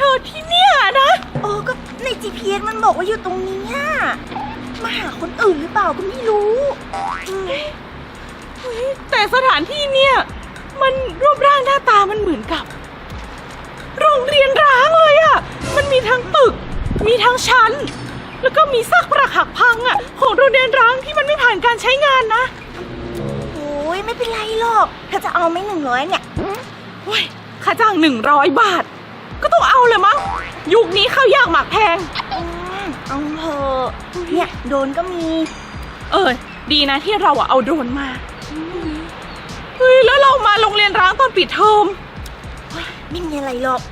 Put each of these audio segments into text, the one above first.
เธอที่เนี่ยนะโอ้ก็ใน GPS มันบอกว่าอยู่ตรงนี้อะมาหาคนอื่นหรือเปล่าก็ไม่รู้อืมเฮ้ยแต่สถานที่เนี่ย มันรูปร่างหน้าตามันเหมือนกับ โรงเรียนร้างเลยอะมันมีทั้งตึก มีทั้งชั้น แล้วก็มีซากปรักหักพังอะของโรงเรียนร้างที่มันไม่ผ่านการใช้งานนะโอ้ยไม่เป็นไรหรอกเธอจะเอาไหมหนึ่งร้อยเนี่ยเว้ยค่าจ้างหนึ่งร้อยบาท ก็ต้องเอาเลยมั้ง ยุคนี้ข้าวยากหมากแพงอืมเอาเถอะเนี่ยโดนก็มี เออ ดีนะที่เราอะเอาโดรนมา เฮ้ย แล้วเรามาโรงเรียนร้างตอนปิดเทอมไม่มีอะไรหรอก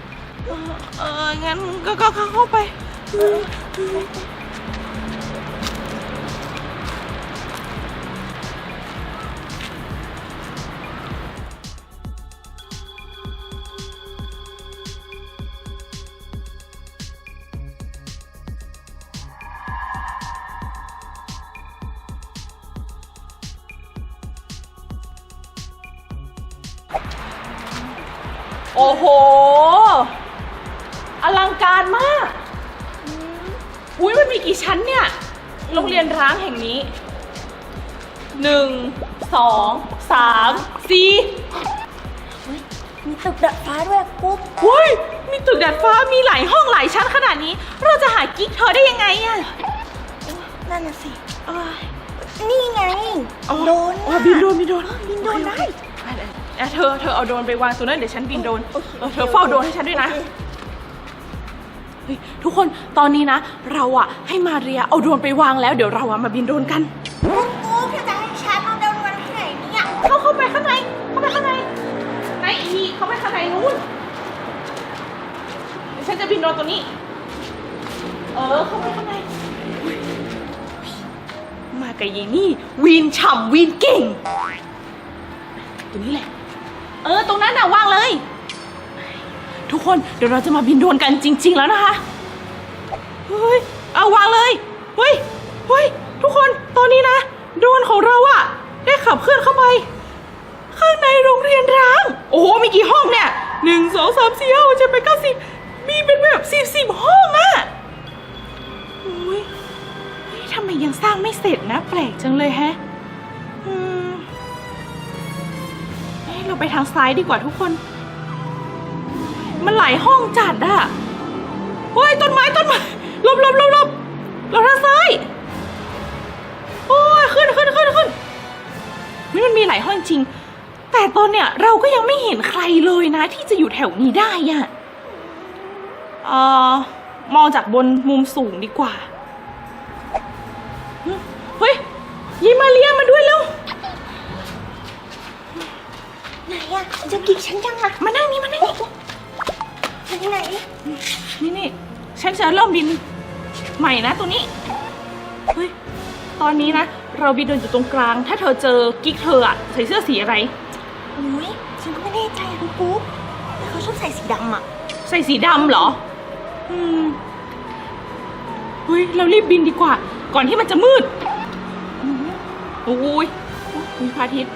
เออเอองั้นก็ก็ก็เข้าไป โอ้โห อลังการมาก อุ้ยมันมีกี่ชั้นเนี่ย โรงเรียนร้างแห่งนี้ หนึ่ง สอง สาม สี่มีตึกดาดฟ้าด้วยกุ๊บเฮ้ย มีตึกดาดฟ้า มีหลายห้องหลายชั้นขนาดนี้ เราจะหากิ๊กเธอได้ยังไงอะนั่นน่ะสิเอ้ยนี่ไงอ๋อโดนอ๋อบินโดรนบินโดรนบินโดรนได้ อะเธอเธอเอาโดรนไปวางตรงนั้นเดี๋ยวฉันบินโดรนโอเคเออเธอเฝ้าโดรนให้ฉันด้วยนะเฮ้ยทุกคนตอนนี้นะ เราอะให้มาเรียเอาโดรนไปวางแล้วเดี๋ยวเราอะมาบินโดรนกันกุ๊บกุ๊บเธอจะให้ฉันเอาโดนวันที่ไหนเนี่ยเข้าเข้าไปข้างในเข้าไปข้างในในอีเข้าไปข้างในนู้นเดี๋ยวฉันจะบินโดรนตัวนี้ เออเข้าไปข้างในอุ๊ยมากับยายนี่วีนฉ่ำวีนเก่ง ตัวนี้แหละ เออ ตรงนั้นน่ะวางเลย ทุกคนเดี๋ยวเราจะมาบินโดรนกันจริง ๆ แล้วนะคะเฮ้ยเอาวางเลยเฮ้ยเฮ้ยทุกคนตอนนี้นะโดรนของเราอะได้ขับเคลื่อนเข้าไป ข้างในโรงเรียนร้าง โอ้โหมีกี่ห้องเนี่ยหนึ่งสองสามสี่ห้าหกเจ็ดแปดเก้าสิบมีเป็นแบบสิบสิบห้องอะโอ้ยเฮ้ยทำไมยังสร้างไม่เสร็จนะ แปลกจังเลยแฮะอืม เอ้เราไปทางซ้ายดีกว่าทุกคน มันหลายห้องจัดอะโอ้ยต้นไม้ต้นไม้หลบหลบหลบหลบเราทางซ้าย โอ้ยขึ้นขึ้นขึ้นขึ้นเฮ้ยมันมีหลายห้องจริง แต่ตอนเนี้ยเราก็ยังไม่เห็นใครเลยนะ ที่จะอยู่แถวนี้ได้อะเอ่อมองจากบนมุมสูงดีกว่า เฮ้ยยีมาเรียมาด้วยแล้ว อะจะกินฉันยังอะมานั่งนี่มานั่งนี่ไหนไหนนี่นี่ฉันจะเริ่มบินใหม่นะตัวนี้เฮ้ยตอนนี้นะ เราบินเดินอยู่ตรงกลาง ถ้าเธอเจอกิ๊กเธออะใส่เสื้อสีอะไรโอ้ยฉันก็ไม่แน่ใจอะคุณกุ๊บแต่เขาชอบใส่สีดำอะใส่สีดำเหรอ อืมเฮ้ยเรารีบบินดีกว่า ก่อนที่มันจะมืดโอ้ยมีพระอาทิตย์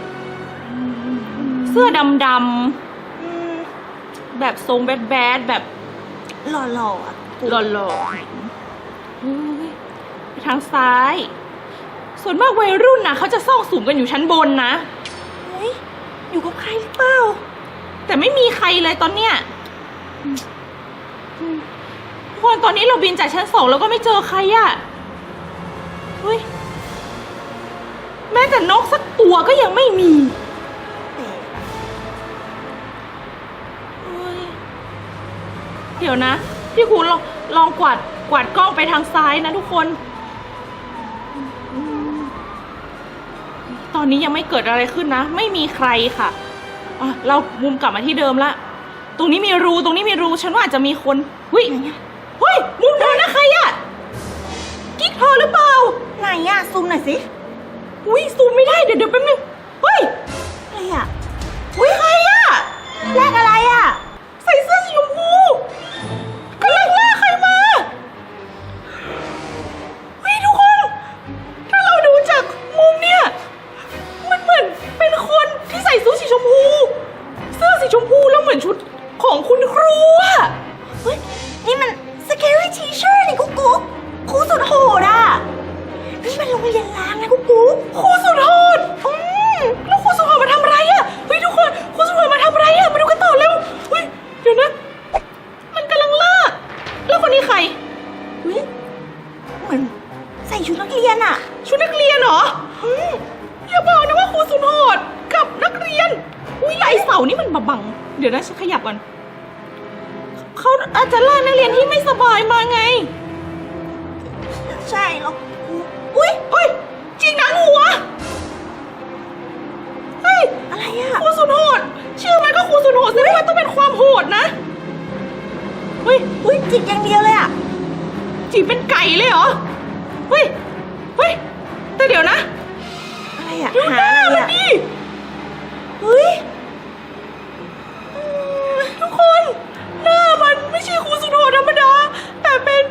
เสื้อดำดอืมำแบบทรงแบดแบดๆแบบหล่อๆอะกุ๊บหล่อๆเฮ้ยไปทางซ้าย ส่วนมากวัยรุ่นนะเขาจะซ่องสุมกันอยู่ชั้นบนนะเฮ้ยอยู่กับใครหรือเปล่า แต่ไม่มีใครเลยตอนเนี้ยอืมทุกคนตอนนี้เราบินจากชั้นสองแล้วก็ไม่เจอใครอะเฮ้ยแม้แต่นกสักตัวก็ยังไม่มี เดี๋ยวนะ พี่ครูลองลองกวาดกวาดกล้องไปทางซ้ายนะทุกคนอืมตอนนี้ยังไม่เกิดอะไรขึ้นนะ ไม่มีใครค่ะอะเรามุมกลับมาที่เดิมละ ตรงนี้มีรูตรงนี้มีรูฉันว่าอาจจะมีคนเฮ้ยไหนอะเฮ้ยมุมเดินนะใครอะกิ๊กเธอหรือเปล่าไหนอะซูมหน่อยสิอุ้ยซูมไม่ได้เดี๋ยวเดี๋ยวแป๊บนึงเฮ้ยอะไรอะอุ้ยใครอะแลกอะไร ของคุณครูอะเฮ้ยนี่มัน scary teacher นี่กุ๊กกุ๊กครูสุดโหดอะนี่มันโรงเรียนล้างนะกุ๊กกุ๊กครูสุดโหดอืมแล้วครูสุดโหดมาทำอะไรอะเฮ้ยทุกคนครูสุดโหดมาทำอะไรอะมาดูกันต่อเร็วเฮ้ยเดี๋ยวนะ มันกำลังล่าแล้วคนนี้ใครเฮ้ยเหมือนใส่ชุดนักเรียนอะชุดนักเรียนเหรออืมอย่าบอกนะว่าครูสุดโหดกับนักเรียน อุ้ยไอเสานี่มันมาบัง เดี๋ยวนะฉันขยับก่อนเขาอาจจะล่านักเรียนที่ไม่สบายมาไง ใช่หรอกกุ๊กอุ้ยเฮ้ยจริงนะหัวเฮ้ยอะไรอะครูสุดโหดเชื่อไหมก็ครูสุดโหดแสดงว่ามันต้องเป็นความโหดนะเฮ้ยอุ้ยจิกอย่างเดียวเลยอะจีบเป็นไก่เลยเหรอเฮ้ยเฮ้ยแต่เดี๋ยวนะ อะไรอะดูหาหน้าอะไรมันอะดิเฮ้ยอืมทุก คนหน้ามันไม่ใช่ครูสุดโหดธรรมดา แต่เป็น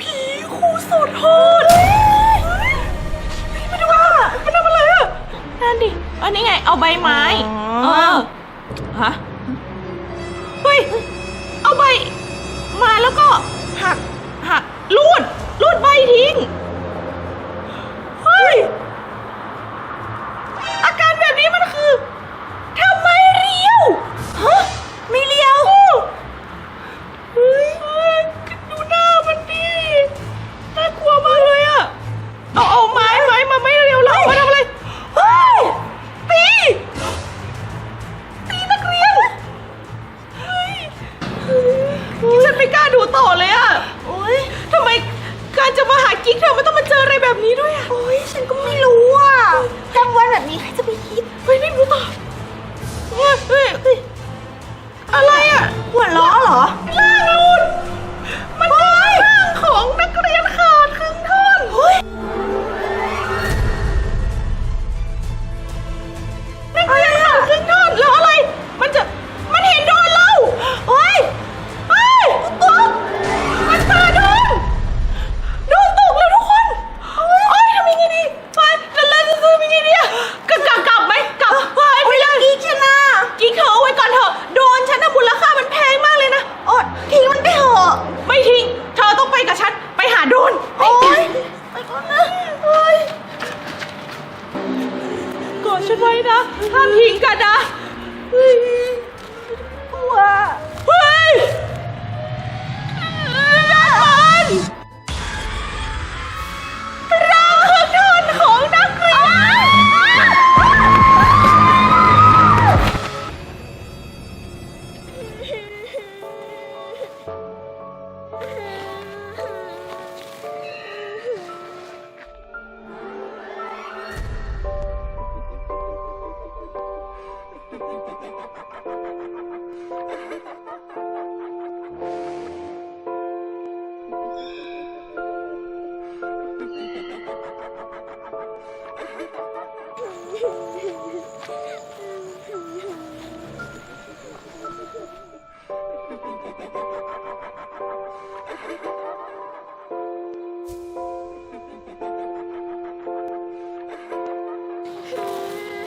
ผีครูสุดโหดเฮ้ยมาดูว่ามันทำอะไรอะนั่นดิอันนี้ไง เอาใบไม้อ๋อเออฮะเฮ้ยเอาใบ มาแล้วก็หักหักรูดรูดใบทิ้ง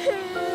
เ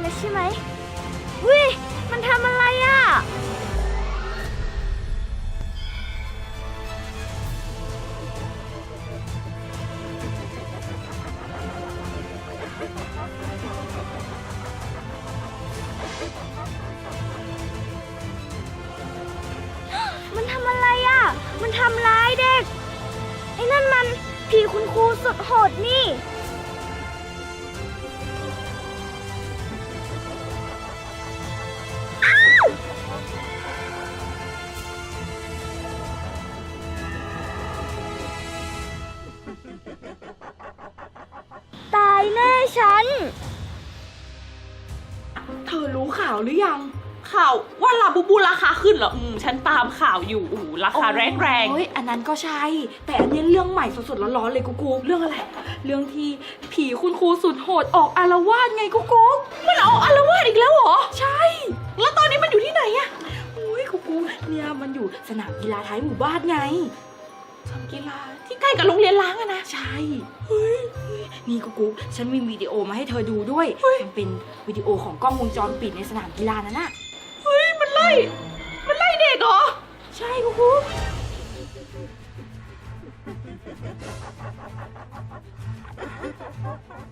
แล้วใช่ไหมเฮ้ยมันทำอะไรอะ มันทำอะไรอะ มันทำร้ายเด็ก ไอ้นั่นมันผีคุณครูสุดโหดนี่ ฉัน เธอรู้ข่าวหรือยัง ข่าวว่าลาบูบูราคาขึ้นเหรอ อืม ฉันตามข่าวอยู่โอ้โหราคาแรงแรงเฮ้ยอันนั้นก็ใช่ แต่อันนี้เรื่องใหม่สดๆร้อนๆเลยกูกูเรื่องอะไร เรื่องที่ผีคุณครูสุดโหดออกอารวาสไงกูกูมันออกอารวาสอีกแล้วเหรอ ใช่ แล้วตอนนี้มันอยู่ที่ไหนอะอุ้ยกูกูเนี่ยมันอยู่สนามกีฬาท้ายหมู่บ้านไง สนามกีฬาที่ใกล้กับโรงเรียนล้างอะนะ ใช่เฮ้ยเฮ้ยนี่กูกูฉันมีวิดีโอมาให้เธอดูด้วย มันเป็นวิดีโอของกล้องวงจรปิดในสนามกีฬานั่นน่ะเฮ้ยมันไล่ มันไล่เด็กเหรอ ใช่กูกูเ